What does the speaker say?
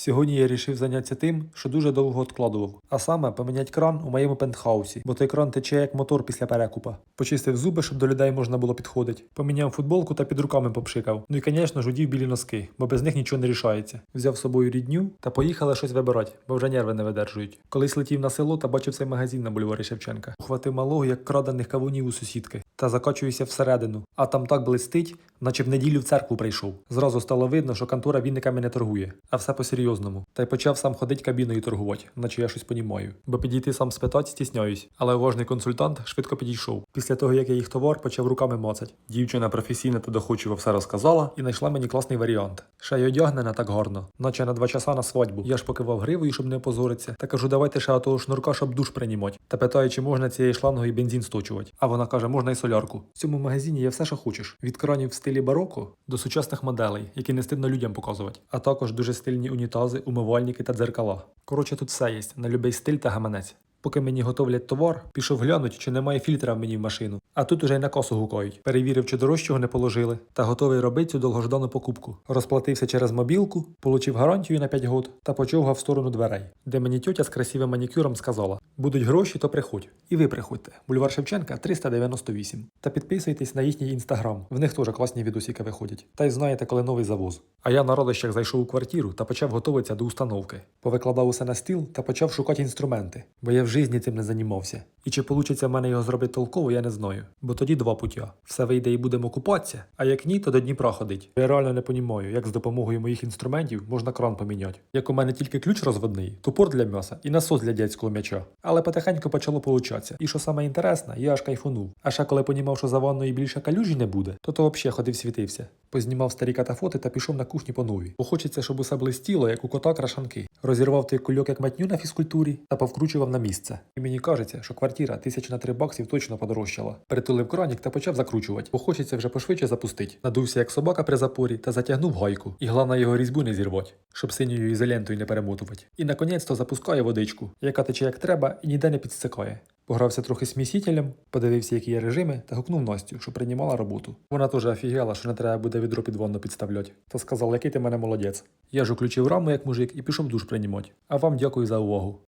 Сьогодні я рішив зайнятися тим, що дуже довго відкладував, а саме поміняти кран у моєму пентхаусі, бо той кран тече як мотор після перекупа. Почистив зуби, щоб до людей можна було підходити. Поміняв футболку та під руками попшикав. Ну і, звісно, жудів білі носки, бо без них нічого не рішається. Взяв з собою рідню та поїхали щось вибирати, бо вже нерви не видержують. Колись летів на село та бачив цей магазин на бульварі Шевченка. Ухватив малого, як крадених кавунів у сусідки, та закачуюся всередину. А там так блистить, наче в неділю в церкву прийшов. Зразу стало видно, що контора вінниками не торгує, а все по-серйозному. Та й почав сам ходить кабіною торгувати, наче я щось понімаю. Бо підійти сам спитати стісняюсь. Але уважний консультант швидко підійшов. Після того, як я їх товар почав руками мацать. Дівчина професійно та доходчиво все розказала і знайшла мені класний варіант. Ще й одягнена так гарно, наче на два часа на свадьбу. Я ж покивав гривою, щоб не опозоритися. Та кажу, давайте ще того шнурка, щоб душ приймати. Та питаю, чи можна цією шлангою бензин сточувати. А вона каже, можна і солярку. В цьому магазині є все, що хочеш. Від кранів в стилі бароко до сучасних моделей, які не стидно людям показувати. А також дуже стильні унітази, умивальники та дзеркала. Коротше, тут все є на любий стиль та гаманець. Поки мені готовлять товар, пішов глянуть, чи немає фільтра мені в машину. А тут уже й на косу гукають. Перевірив, чи дорожчого не положили, та готовий робити цю довгождану покупку. Розплатився через мобілку, получив гарантію на 5 год та почовгав в сторону дверей, де мені тьотя з красивим манікюром сказала: будуть гроші, то приходь. І ви приходьте. Бульвар Шевченка 398. Та підписуйтесь на їхній інстаграм. В них теж класні відосики виходять. Та й знаєте, коли новий завоз. А я на родищах зайшов у квартиру та почав готуватися до установки. Повикладав усе на стіл та почав шукати інструменти, бо я в житті цим не займався. І чи вийде в мене його зробити толково, я не знаю. Бо тоді два путя. Все вийде і будемо купатися, а як ні, то до Дніпра ходить. Я реально не понімаю, як з допомогою моїх інструментів можна кран поміняти. Як у мене тільки ключ розводний, топор для м'яса і насос для дядського м'яча. Але потихеньку почало получатися. І що саме інтересне, я аж кайфунув. А ще коли понімав, що за ванною більше калюжі не буде, то то взагалі ходив світився. Познімав старі катафоти та пішов на кухні по новій. Бо хочеться, щоб усе блистіло, як у кота крашанки. Розірвав той кульок як матню на фізкультурі та повкручував на місце. І мені кажеться, що квартира тисяч на три баксів точно подорожчала. Притулив кранік та почав закручувати, бо хочеться вже пошвидше запустити. Надувся як собака при запорі та затягнув гайку. І головне його різьбу не зірвати, щоб синьою ізолентою не перемотувати. І наконець-то запускає водичку, яка тече як треба і ніде не підстикає. Погрався трохи смісителем, подивився, які є режими, та гукнув Настю, що приймала роботу. Вона теж офігела, що не треба буде відро під ванну підставляти. Та сказала, який ти мене молодець. Я ж уключив раму як мужик і пішов душ приймати. А вам дякую за увагу.